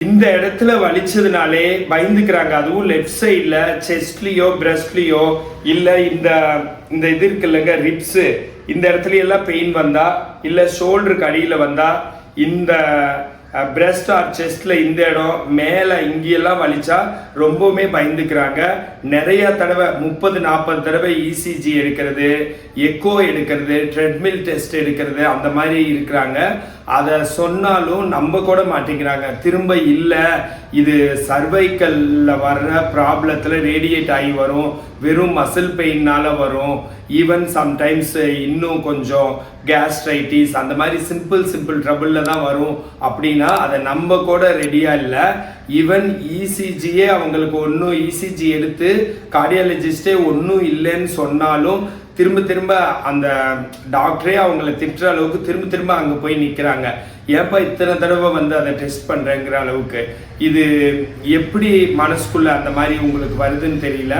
இந்த இடத்துல வலிச்சதுனாலே பயந்துக்கிறாங்க. அதுவும் லெஃப்ட் சைடில் செஸ்ட்லேயோ பிரஸ்ட்லேயோ இல்லை இந்த இந்த இது இருக்கு இல்லைங்க ரிப்ஸு இந்த இடத்துல எல்லாம் பெயின் வந்தா இல்லை ஷோல்டருக்கு அடியில் வந்தா இந்த பிரஸ்ட் ஆர் செஸ்ட்ல இந்த இடம் மேலே இங்கெல்லாம் வலிச்சா ரொம்பவுமே பயந்துக்கிறாங்க. நிறைய தடவை முப்பது நாற்பது தடவை இசிஜி எடுக்கிறது எக்கோ எடுக்கிறது ட்ரெட்மில் டெஸ்ட் எடுக்கிறது அந்த மாதிரி இருக்கிறாங்க. அதை சொன்னாலும் நம்ப கூட மாட்டேங்கிறாங்க. திரும்ப இல்லை இது சர்வைக்கல்ல வர்ற ப்ராப்ளத்தில் ரேடியேட் ஆகி வரும். வெறும் மசில் பெயின்னால் வரும். ஈவன் சம்டைம்ஸ் இன்னும் கொஞ்சம் கேஸ்ட்ரைட்டிஸ் அந்த மாதிரி சிம்பிள் சிம்பிள் ட்ரபிளில் தான் வரும். அப்படின்னா அதை நம்ப கூட ரெடியாக இல்லை. ஈவன் இசிஜியே அவங்களுக்கு ஒன்றும் இசிஜி எடுத்து கார்டியாலஜிஸ்டே ஒன்றும் இல்லைன்னு சொன்னாலும் திரும்ப திரும்ப அந்த டாக்டரே அவங்கள திட்டுற அளவுக்கு திரும்ப திரும்ப அங்கே போய் நிற்கிறாங்க ஏப்பா இத்தனை தடவை வந்து அதை டெஸ்ட் பண்ணுறேங்கிற அளவுக்கு? இது எப்படி மனசுக்குள்ளே அந்த மாதிரி உங்களுக்கு வருதுன்னு தெரியல.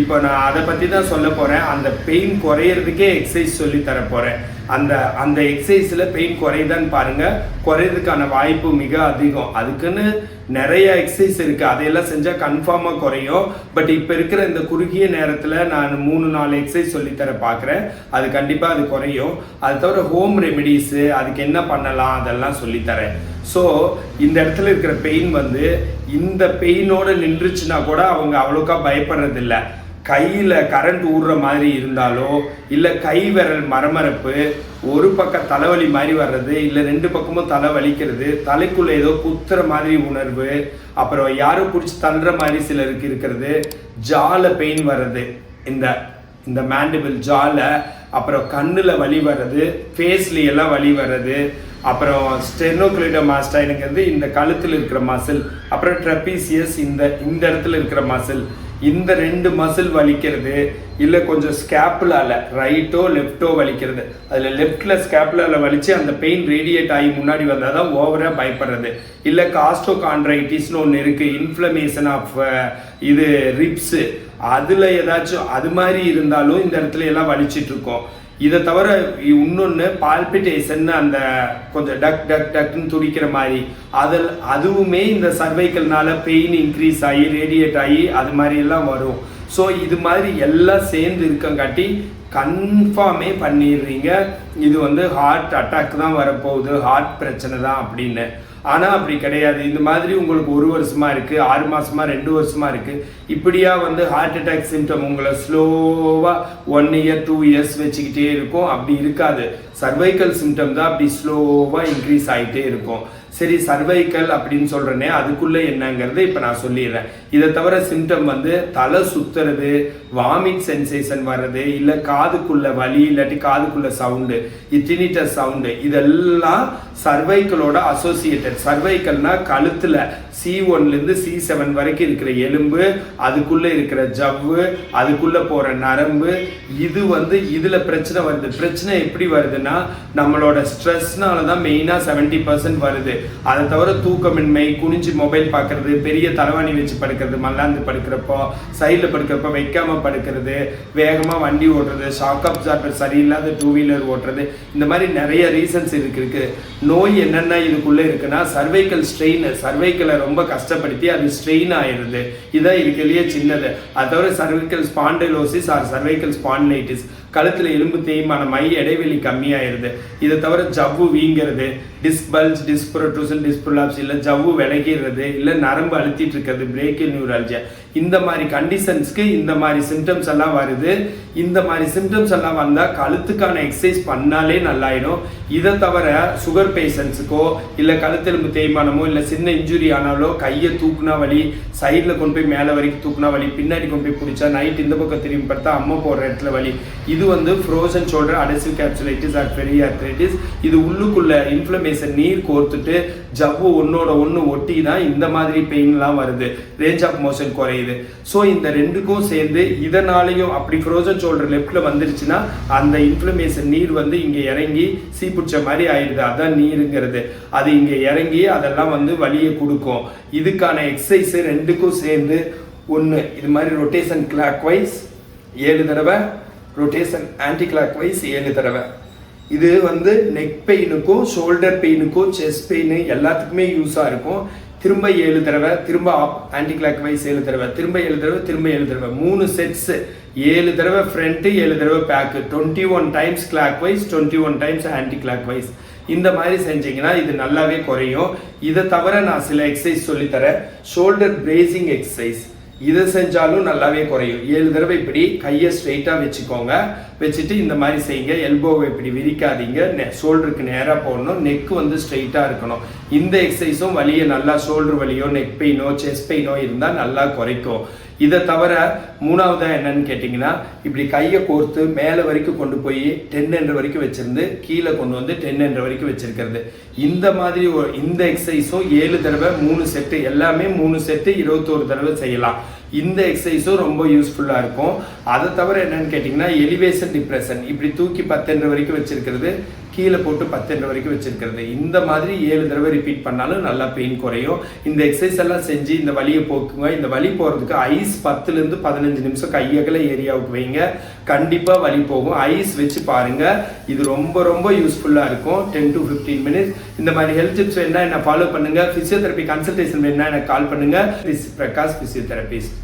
இப்போ நான் அதை பற்றி தான் சொல்ல போகிறேன் அந்த பெயின் குறையிறதுக்கே எக்ஸசைஸ் சொல்லி தரப்போகிறேன் அந்த அந்த எக்ஸசைஸில் பெயின் குறையுதான்னு பாருங்கள் குறையிறதுக்கான வாய்ப்பு மிக அதிகம். அதுக்குன்னு நிறைய எக்ஸசைஸ் இருக்குது அதையெல்லாம் செஞ்சால் கன்ஃபார்மாக குறையும். பட் இப்போ இருக்கிற இந்த குறுகிய நேரத்தில் நான் மூணு நாலு எக்ஸசைஸ் சொல்லித்தர பார்க்குறேன் அது கண்டிப்பாக அது குறையும். அது தவிர ஹோம் ரெமெடிஸு அதுக்கு என்ன பண்ணலாம்? அதெல்லாம் சொல்லித்தரேன். ஸோ இந்த இடத்துல இருக்கிற பெயின் வந்து இந்த பெயினோட நின்றுச்சுன்னா கூட அவங்க அவ்வளோக்கா பயப்படுறதில்ல. கையில் கரண்ட் ஊடுற மாதிரி இருந்தாலோ இல்லை கை விரல் மரமரப்பு ஒரு பக்கம் தலைவலி மாதிரி வர்றது இல்லை ரெண்டு பக்கமும் தலை வலிக்கிறது தலைக்குள்ளே ஏதோ குத்துற மாதிரி உணர்வு அப்புறம் யாரும் பிடிச்சி தள்ளுற மாதிரி சிலருக்கு இருக்கிறது ஜால பெயின் வர்றது. இந்த இந்த மேண்டிபிள் ஜால அப்புறம் கண்ணில் வலி வர்றது ஃபேஸ்ல எல்லாம் வலி வர்றது அப்புறம் ஸ்டெனோக்ளிடோ மாஸ்டைனுங்கிறது இந்த கழுத்தில் இருக்கிற மசில் அப்புறம் ட்ரெப்பீசியஸ் இந்த இந்த இடத்துல இருக்கிற மசில் இந்த ரெண்டு மசில் வலிக்கிறது இல்லை கொஞ்சம் ஸ்கேப்புலால ரைட்டோ லெஃப்டோ வலிக்கிறது. அதில் லெஃப்டில் ஸ்கேப்புலால வலித்து அந்த பெயின் ரேடியேட் ஆகி முன்னாடி வந்தால் தான் ஓவராக பயப்படுறது. இல்லை காஸ்டோ கான்ட்ரைட்டிஸ்னு ஒன்று இருக்குது இன்ஃப்ளமேஷன் ஆஃப் இது ரிப்ஸு அதில் ஏதாச்சும் அது மாதிரி இருந்தாலும் இந்த இடத்துல எல்லாம் வலிச்சிட்ருக்கோம் இதை தவிர இன்னொன்று பால்பிட்டேஷன் அந்த கொஞ்சம் டக் டக் டக்குன்னு துடிக்கிற மாதிரி. அதில் அதுவுமே இந்த சர்வைக்கல்னால பெயின் இன்க்ரீஸ் ஆகி ரேடியேட் ஆகி அது மாதிரி எல்லாம் வரும். ஸோ இது மாதிரி எல்லாம் சேர்ந்து இருக்கங்காட்டி கன்ஃபார்மே பண்ணிடுறீங்க. இது வந்து ஹார்ட் அட்டாக் தான் வரப்போகுது. ஹார்ட் பிரச்சனை தான் அப்படின்னு. ஆனால் அப்படி கிடையாது. இந்த மாதிரி உங்களுக்கு ஒரு வருஷமா இருக்கு ஆறு மாசமா ரெண்டு வருஷமா இருக்கு. இப்படியா வந்து ஹார்ட் அட்டாக் சிம்டம் உங்களை ஸ்லோவா ஒன் இயர் டூ இயர்ஸ் வச்சுக்கிட்டே இருக்கும். அப்படி இருக்காது. சர்வைக்கல் சிம்டம் தான் அப்படி ஸ்லோவாக இன்க்ரீஸ் ஆகிட்டே இருக்கும். சரி சர்வைக்கல் அப்படின்னு சொல்றேனே அதுக்குள்ளே என்னங்கிறத இப்போ நான் சொல்லிடுறேன். இதை தவிர சிம்டம் வந்து தலை சுத்துறது வாமிட் சென்சேஷன் வர்றது இல்லை காதுக்குள்ள வலி இல்லாட்டி காதுக்குள்ள சவுண்டு இட்டினிட்டர் சவுண்டு இதெல்லாம் சர்வைக்கலோட அசோசியேட்டட் சர்வைக்கல்னா கழுத்தில் சி ஒன்லேருந்து சி செவன் வரைக்கும் இருக்கிற எலும்பு அதுக்குள்ளே இருக்கிற ஜவ்வு அதுக்குள்ளே போகிற நரம்பு இது வந்து இதில் பிரச்சனை வருது. பிரச்சனை எப்படி வருதுன்னா நம்மளோட ஸ்ட்ரெஸ்னால தான் மெயினாக செவன்ட்டி பர்சன்ட் வருது. அதை தவிர தூக்கமின்மை குனிஞ்சு மொபைல் பார்க்கறது பெரிய தலைவாணி வச்சு படுக்கிறது மல்லாந்து படுக்கிறப்போ சைடில் படுக்கிறப்போ வைக்காம படுக்கிறது வேகமாக வண்டி ஓட்டுறது ஷாக் அப்சார்பர் சரியில்லாத டூ வீலர் ஓட்டுறது இந்த மாதிரி நிறைய ரீசன்ஸ் இருக்கு இருக்கு. நோய் என்னென்ன இதுக்குள்ளே இருக்குன்னா சர்வைக்கல் ஸ்ட்ரெயின் சர்வைக்கலை ரொம்ப கஷ்டப்படுத்தி அது ஸ்ட்ரெயின் ஆயிடுது. இதான் இருக்கிறதுலையே சின்னது. அதை தவிர cervical spondylosis or cervical spondylitis கழுத்தில் எலும்பு தேய்மானம் மை இடைவெளி கம்மியாயிருது. இதை தவிர ஜவ்வு வீங்கிறது டிஸ்பல்ஸ் டிஸ்புரோட்ரூசல் டிஸ்புரலாப்ஸ் இல்லை ஜவ்வு விலகிறது இல்லை நரம்பு அழுத்திட்டு இருக்கிறது பிரேக்கில் நியூராலஜியா இந்த மாதிரி கண்டிஷன்ஸ்க்கு இந்த மாதிரி சிம்டம்ஸ் எல்லாம் வருது. இந்த மாதிரி சிம்டம்ஸ் எல்லாம் வந்தால் கழுத்துக்கான எக்ஸசைஸ் பண்ணாலே நல்லாயிடும். இதை தவிர சுகர் பேஷண்ட்ஸுக்கோ இல்லை கழுத்தெலும்பு தேய்மானமோ இல்லை சின்ன இன்ஜுரி ஆனாலோ கையை தூக்குனா வலி சைடில் கொண்டு போய் மேலே வரைக்கும் தூக்குனா வலி பின்னாடி கொண்டு போய் பிடிச்சா நைட் இந்த பக்கம் திரும்பி பார்த்தா அம்மா போடுற இடத்துல வலி. இது வந்து frozen shoulder adhesive capsulitis or பெரிய ஆர்த்ரைட்டிஸ் இது உள்ளுக்குள்ள இன்ஃப்ளமேஷன் நீர் கோர்த்துட்டு ஜவ்வு ஒன்னோட ஒன்று ஒட்டி தான் இந்த மாதிரி பெயின்லாம் வருது. ரேஞ்ச் ஆஃப் மோஷன் குறையுது. ஸோ இந்த ரெண்டுக்கும் சேர்ந்து இதனாலையும் அப்படி ஃப்ரோசன் ஷோல்டர் லெஃப்டில் வந்துருச்சுன்னா அந்த இன்ஃப்ளமேஷன் நீர் வந்து இங்கே இறங்கி சீ பிடிச்ச மாதிரி ஆயிடுது. அதான் நீருங்கிறது. அது இங்கே இறங்கி அதெல்லாம் வந்து வலியை கொடுக்கும். இதுக்கான எக்ஸசைஸ் ரெண்டுக்கும் சேர்ந்து ஒன்று இது மாதிரி ரொட்டேஷன் கிளாக் வைஸ் ஏழு தடவை ரொட்டேஷன் ஆன்டி கிளாக் வைஸ் ஏழு தடவை. இது வந்து நெக் பெயினுக்கும் ஷோல்டர் பெயினுக்கும் செஸ்ட் பெயின் எல்லாத்துக்குமே யூஸாக இருக்கும். திரும்ப ஏழு தடவை திரும்ப ஆப் ஆன்டி கிளாக் வைஸ் ஏழு தடவை திரும்ப ஏழு தடவை திரும்ப ஏழு தடவை. மூணு செட்ஸ் ஏழு தடவை ஃப்ரண்ட்டு ஏழு தடவை back twenty one times clockwise twenty one times anticlockwise இந்த மாதிரி செஞ்சீங்கன்னா இது நல்லாவே குறையும். இதை தவிர நான் சில எக்ஸசைஸ் சொல்லித்தரேன். ஷோல்டர் பிரேசிங் எக்ஸசைஸ் இதை செஞ்சாலும் நல்லாவே குறையும். ஏழு தடவை இப்படி கையை ஸ்ட்ரெயிட்டாக வச்சுக்கோங்க. வச்சுட்டு இந்த மாதிரி செய்யுங்க. எல்போவை இப்படி விரிக்காதீங்க. ஷோல்டருக்கு நேராக போடணும். நெக் வந்து ஸ்ட்ரெயிட்டாக இருக்கணும். இந்த எக்ஸசைஸும் வலியை நல்லா ஷோல்டர் வலியோ நெக் பெயினோ செஸ்ட் பெயினோ இருந்தால் நல்லா குறைக்கும். இதை தவிர மூணாவதாக என்னன்னு கேட்டிங்கன்னா இப்படி கையை கோர்த்து மேலே வரைக்கும் கொண்டு போய் டென் என்ற வரைக்கும் வச்சிருந்து கீழே கொண்டு வந்து டென் என்ற வரைக்கும் வச்சிருக்கிறது. இந்த மாதிரி இந்த எக்ஸசைஸும் ஏழு தடவை மூணு செட்டு எல்லாமே மூணு செட்டு இருபத்தோரு தடவை செய்யலாம். இந்த எக்ஸசைஸும் ரொம்ப யூஸ்ஃபுல்லாக இருக்கும். அதை தவிர என்னன்னு கேட்டிங்கன்னா எலிவேஷன் டிப்ரெஷன் இப்படி தூக்கி பத்துன்ற வரைக்கும் வச்சுருக்கிறது கீழே போட்டு பத்தென்ற வரைக்கும் வச்சுருக்கிறது. இந்த மாதிரி ஏழு தடவை ரிப்பீட் பண்ணாலும் நல்லா பெயின் குறையும். இந்த எக்ஸசைஸ் எல்லாம் செஞ்சு இந்த வலியை போக்குங்க. இந்த வலி போகிறதுக்கு ஐஸ் பத்துலேருந்து பதினஞ்சு நிமிஷம் கையகல ஏரியாவுக்கு வைங்க. கண்டிப்பாக வலி போகும். ஐஸ் வச்சு பாருங்க. இது ரொம்ப ரொம்ப யூஸ்ஃபுல்லாக இருக்கும். டென் டு ஃபிஃப்டீன் மினிட்ஸ் இந்த மாதிரி ஹெல்த் டிப்ஸ் வேணா என்ன ஃபாலோ பண்ணுங்கள் ஃபிசியோதெரப்பி கன்சல்டேஷன் வேணா எனக்கு கால் பண்ணுங்கள் பிரகாஷ் ஃபிசியோதெரபிஸ்ட்